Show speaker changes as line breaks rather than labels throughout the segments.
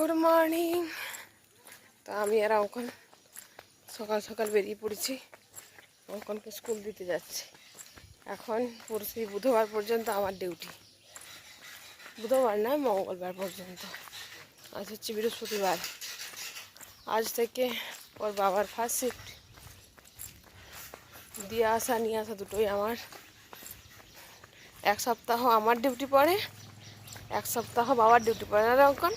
Good morning তা আমি আর অঙ্কন সকাল সকাল বেরিয়ে পড়েছি। অঙ্কনকে স্কুল দিতে যাচ্ছি। এখন পরশু বুধবার পর্যন্ত আমার ডিউটি। বুধবার না মঙ্গলবার পর্যন্ত। আজ হচ্ছে বৃহস্পতিবার। আজ থেকে ওর বাবার ফার্স্ট শিফট দিয়ে আসা, নিয়ে আসা দুটোই আমার। এক সপ্তাহ আমার ডিউটি পড়ে, এক সপ্তাহ বাবার ডিউটি পড়ে। না অঙ্কন?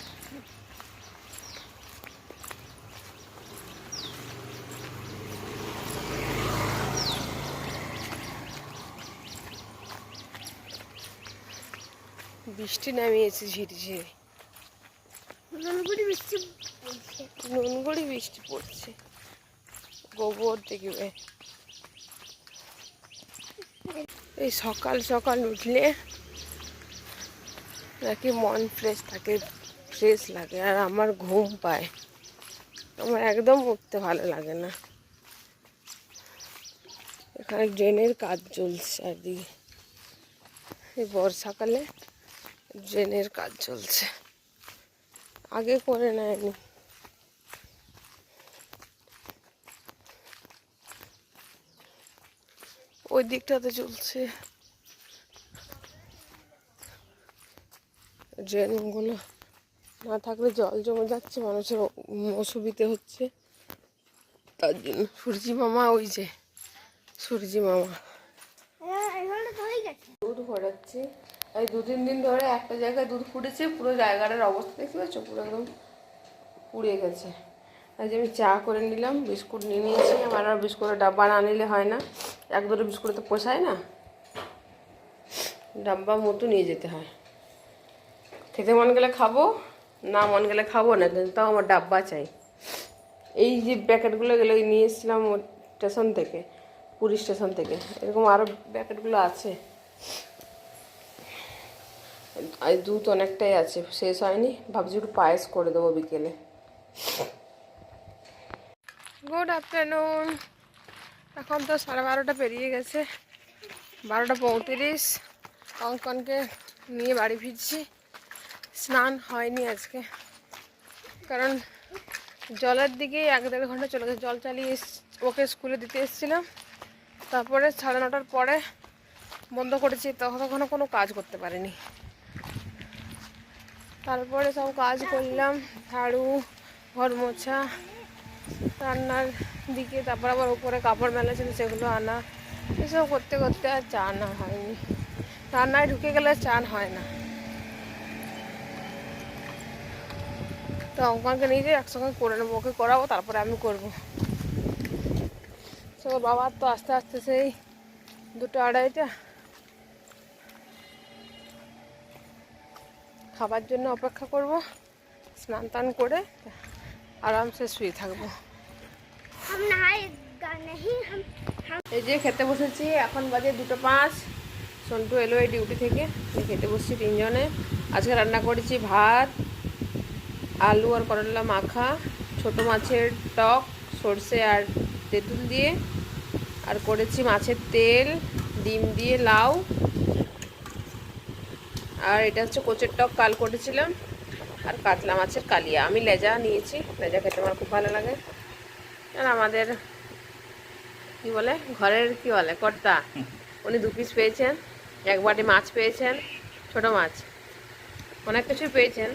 বৃষ্টি নামিয়েছে ঝিরি ঝিরি।
নুনগুড়ি বৃষ্টি পড়ছে।
নুনগুড়ি বৃষ্টি পড়ছে। গোবর দেখবে এই সকাল সকাল উঠলে নাকি মন ফ্রেশ থাকে ফ্রেশ লাগে আর আমার ঘুম পায়। আমার একদম উঠতে ভালো লাগে না। এখানে ড্রেনের কাজ চলছে চারদিকে এই বর্ষাকালে ড্রেনের কাজ চলছে। আগে করে নেয়নি। ওই দিকটাতে চলছে। ড্রেনগুলো না থাকলে জল জমে যাচ্ছে মানুষের অসুবিধে হচ্ছে। তার জন্য সূর্যি মামা ওই যে সূর্যি মামা।
তো
দুধ ভরাচ্ছি। এই দু তিন দিন ধরে একটা জায়গায় দুধ ফুটেছে, পুরো জায়গাটার অবস্থা দেখতে পাচ্ছ? পুরো একদম পুড়ে গেছে। আজ আমি চা করে নিলাম, বিস্কুট নিয়ে নিয়েছি। আমার আর বিস্কুটের ডাব্বা না নিলে হয় না। এক দুটো বিস্কুটে তো পোষায় না। ডাব্বা মতো নিয়ে যেতে হয়। খেতে মন গেলে খাব, না মন গেলে খাব না, কিন্তু তাও আমার ডাব্বা চাই। এই যে প্যাকেটগুলো গেলো নিয়ে এসেছিলাম স্টেশন থেকে, পুরী স্টেশন থেকে। এরকম আরও প্যাকেটগুলো আছে। দুধ অনেকটাই আছে, শেষ হয়নি। ভাবছি একটু পায়েস করে দেবো বিকেলে। গুড আফটারনুন এখন তো সাড়ে বারোটা পেরিয়ে গেছে। বারোটা পঁয়ত্রিশ। অঙ্কনকে নিয়ে বাড়ি ফিরছি। স্নান হয়নি আজকে। কারণ জলের দিকেই এক দেড় ঘণ্টা চলে গেছে। জল চালিয়ে ওকে স্কুলে দিতে এসেছিলাম। তারপরে সাড়ে নটার পরে বন্ধ করেছি। তখন তখনও কোনো কাজ করতে পারিনি। তারপরে সব কাজ করলাম, ঝাড়ু, ঘর মোছা, রান্নার দিকে, তারপর আবার উপরে কাপড় মেলা ছিল, সেগুলো আনা। এসব করতে করতে আর চান হয়নি। রান্নায় ঢুকে গেলে চান হয় না। তো অঙ্কনকে নিয়ে যাই একসঙ্গে করে নেব, ওকে করাবো, তারপরে আমি করব। তো বাবার তো আস্তে আস্তে সেই দুটো আড়াইটা খাবার জন্য অপেক্ষা করব। স্নান টান করে আরামসে শুয়ে থাকব। এই যে খেতে বসেছি এখন বাজে দুটো পাঁচ। সন্টু এলো এই ডিউটি থেকে খেতে বসছি তিনজনে। আজকে রান্না করেছি ভাত আলু আর করলা মাখা ছোট মাছের টক সর্ষে আর তেঁতুল দিয়ে। আর করেছি মাছের তেল ডিম দিয়ে লাউ আর এটা হচ্ছে কোচের টক, কাল করেছিলাম। আর কাতলা মাছের কালিয়া। আমি লেজা নিয়েছি। লেজা খেতে আমার খুব ভালো লাগে। আর আমাদের, কি বলে, ঘরের কি বলে, কর্তা। উনি দু পিস পেয়েছেন। এক বাটি মাছ পেয়েছেন। ছোট মাছ। অনেক কিছুই পেয়েছেন।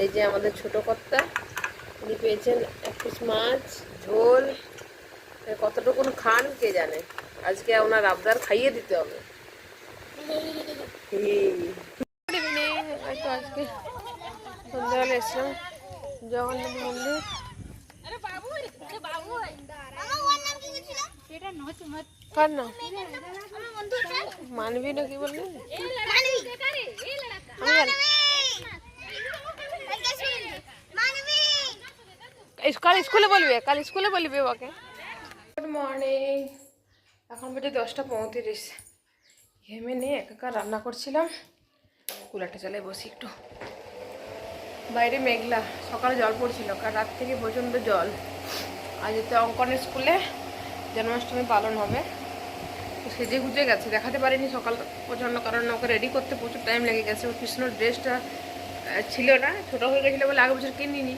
এই যে আমাদের ছোট কর্তা, উনি পেয়েছেন এক পিস মাছ, ঝোল। কতটুকুন খান, কে জানে? আজকে ওনার আবদার খাইয়ে দিতে হবে। গুড ইভিনিং তো আজকে সন্ধ্যাবেলা এসলাম জগন্নাথ মন্দির কার না মানবি না কি বললি আমি জানি। এই কাল স্কুলে বলবি কাল স্কুলে বলবি ওকে গুড মর্নিং এখন বেটে দশটা পঁয়ত্রিশ ঘেমে নিয়ে একাকার রান্না করছিলাম। কুলারটা চালাই বসি একটু। বাইরে মেঘলা, সকালে জল পড়ছিল, কাল রাত থেকে প্রচণ্ড জল। আজ তো অঙ্কনের স্কুলে জন্মাষ্টমী পালন হবে। সেজে গুজে গেছে, দেখাতে পারিনি সকাল প্রচণ্ড, কারণ ওকে রেডি করতে প্রচুর টাইম লেগে গেছে। ওর কৃষ্ণর ড্রেসটা ছিল না, ছোটো হয়ে গেছিল বলে আগের বছর কিনিনি।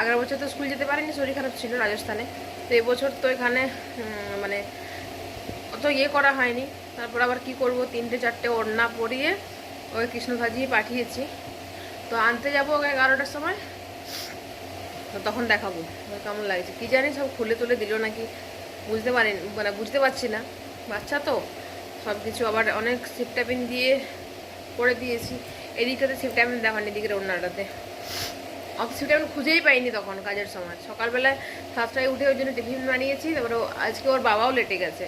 আগের বছর তো স্কুল যেতে পারিনি, শরীর খারাপ ছিল রাজস্থানে। তো এবছর তো এখানে মানে অত ইয়ে করা হয়নি। তারপর আবার কি করব? তিনটে, চারটে ওড়না পরিয়ে ওই কৃষ্ণ সাজিয়ে পাঠিয়েছি। তো আনতে যাব ওকে এগারোটার সময়। তো তখন দেখাবো কেমন লাগছে। কী জানি সব খুলে তুলে দিল নাকি? বুঝতে পারি মানে বুঝতে পারছি না। বাচ্চা তো? সব কিছু আবার অনেক সিপটাপিন দিয়ে করে দিয়েছি। এদিকটাতে সিপটাপিন দেখানি এদিকের অন্যটাতে অত সিপটাপিন খুঁজেই পাইনি তখন কাজের সময়। সকালবেলায় সাতটায় উঠে ওই জন্য টিফিন বানিয়েছি, তারপরে আজকে ওর বাবাও লেটে গেছে।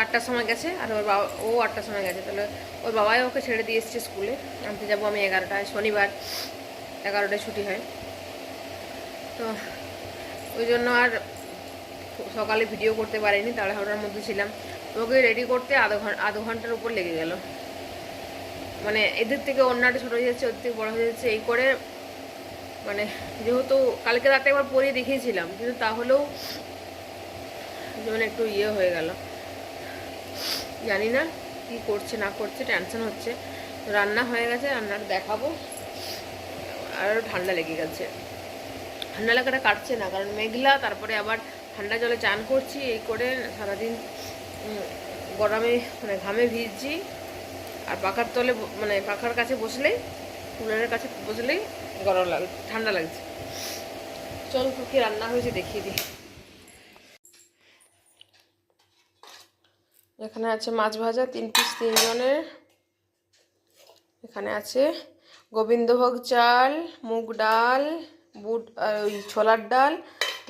আটটার সময় গেছে আর ওর বাবা, ও আটটার সময় গেছে। তাহলে ওর বাবাই ওকে ছেড়ে দিয়ে এসছে স্কুলে আনতে যাব আমি এগারোটায়, শনিবার এগারোটায় ছুটি হয়। তো ওই জন্য আর সকালে ভিডিও করতে পারিনি, তাড়াহুড়ার মধ্যে ছিলাম। ওকে রেডি করতে আধ ঘণ্টা আধ ঘণ্টার উপর লেগে গেল। মানে এদের থেকে অন্যটা ছোটো হয়ে যাচ্ছে, ওদের থেকে বড়ো হয়ে যাচ্ছে, এই করে মানে যেহেতু কালকে রাতে একবার পরিয়ে দেখিয়েছিলাম, কিন্তু তাহলেও যেমন একটু ইয়ে হয়ে গেল। জানি না কি করছে, না করছে টেনশন হচ্ছে। রান্না হয়ে গেছে রান্নাটা দেখাবো। আর ঠান্ডা লেগে গেছে। ঠান্ডা লাগাটা কাটছে না, কারণ মেঘলা, তারপরে আবার ঠান্ডা জলে চান করছি, এই করে সারাদিন গরমে মানে ঘামে ভিজছি। আর পাখার তলে মানে পাখার কাছে বসলেই কুলারের কাছে বসলেই গরম লাগ, ঠান্ডা লাগছে। চল কি রান্না হয়েছে, দেখিয়ে দিই। এখানে আছে মাছ ভাজা, তিন পিস তিনজনের। এখানে আছে গোবিন্দভোগ চাল, মুগ ডাল, বুট ওই ছোলার ডাল,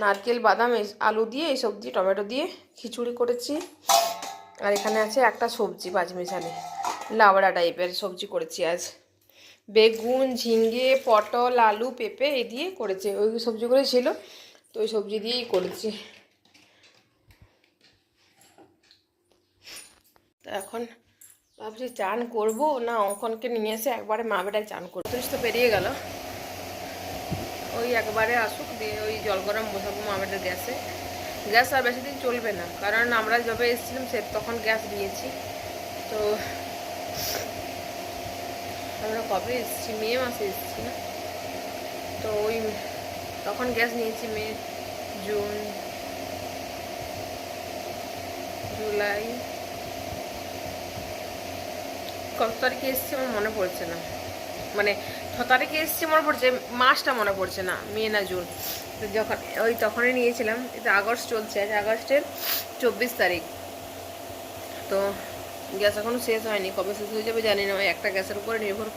নারকেল, বাদাম, এই আলু দিয়ে, এই সবজি, টমেটো দিয়ে খিচুড়ি করেছি। আর এখানে আছে একটা সবজি পাঁচমিশালি লাবড়া টাইপের সবজি করেছি আজ। বেগুন ঝিঙ্গে পটল, আলু, পেঁপে, এই দিয়ে করেছে। ওই সবজিগুলোই ছিল, তো ওই সবজি দিয়েই করেছি। এখন ভাবছি চান করব। না, অঙ্কনকে নিয়ে এসে একবারে মা বেটায় চান করব। ত্রিশ তো পেরিয়ে গেল। ওই একবারে আসুক, দিয়ে ওই জল গরম বসাবো মা বেটার গ্যাসে। গ্যাস আর বেশি দিন চলবে না, কারণ আমরা যবে এসেছিলাম সে তখন গ্যাস নিয়েছি। তো আমরা কবে এসেছি? মে মাসে এসেছি না? তো ওই তখন গ্যাস নিয়েছি মে, জুন, জুলাই। কত তারিখে এসেছি আমার মনে পড়ছে না। মানে ছ তারিখে এসেছি মনে পড়ছে, মাসটা মনে পড়ছে না, মে না জুন। যখন, ওই তখনই নিয়েছিলাম, এটা আগস্ট চলছে, আজ আগস্টের চব্বিশ তারিখ। তো গ্যাস এখনও শেষ হয়নি, কবে শেষ হয়ে যাবে জানি না, ওই একটা গ্যাসের উপরে নির্ভর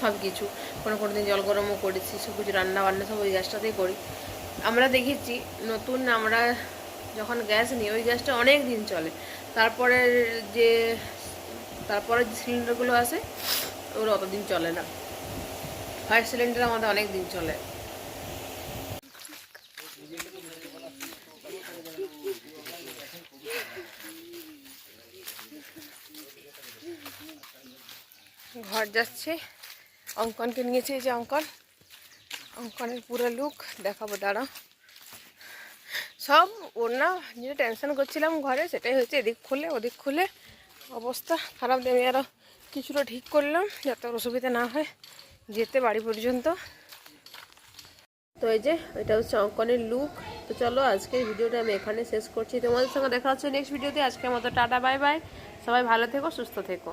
সব কিছু কোনো কোনো দিন জল গরমও করেছি সব কিছু রান্না বান্না সব ওই গ্যাসটাতেই করি। আমরা দেখেছি, নতুন আমরা যখন গ্যাস নিই, ওই গ্যাসটা অনেক দিন চলে। তারপরে যে তারপরে যে সিলিন্ডারগুলো আসে ওগুলো অতদিন চলে না। ফায়ার সিলিন্ডার আমাদের অনেক দিন চলে। ঘর যাচ্ছে। অঙ্কনকে নিয়েছে যে অঙ্কন। অঙ্কনের পুরো লুক দেখাবো দাঁড়া সব ওর না যেটা টেনশন করছিলাম ঘরে, সেটাই হচ্ছে এদিক খুলে, ওদিক খুলে। অবস্থা। খারাপ আমি আরও কিছুটা ঠিক করলাম, যাতে অসুবিধা না হয় যেতে বাড়ি পর্যন্ত। তো এই যে ওইটা হচ্ছে অঙ্কনের লুক তো চলো, আজকের ভিডিওটা আমি এখানে শেষ করছি। তোমাদের সঙ্গে দেখা হচ্ছে নেক্সট ভিডিওতে আজকে মতো টাটা বাই বাই সবাই ভালো থেকো, সুস্থ থেকো।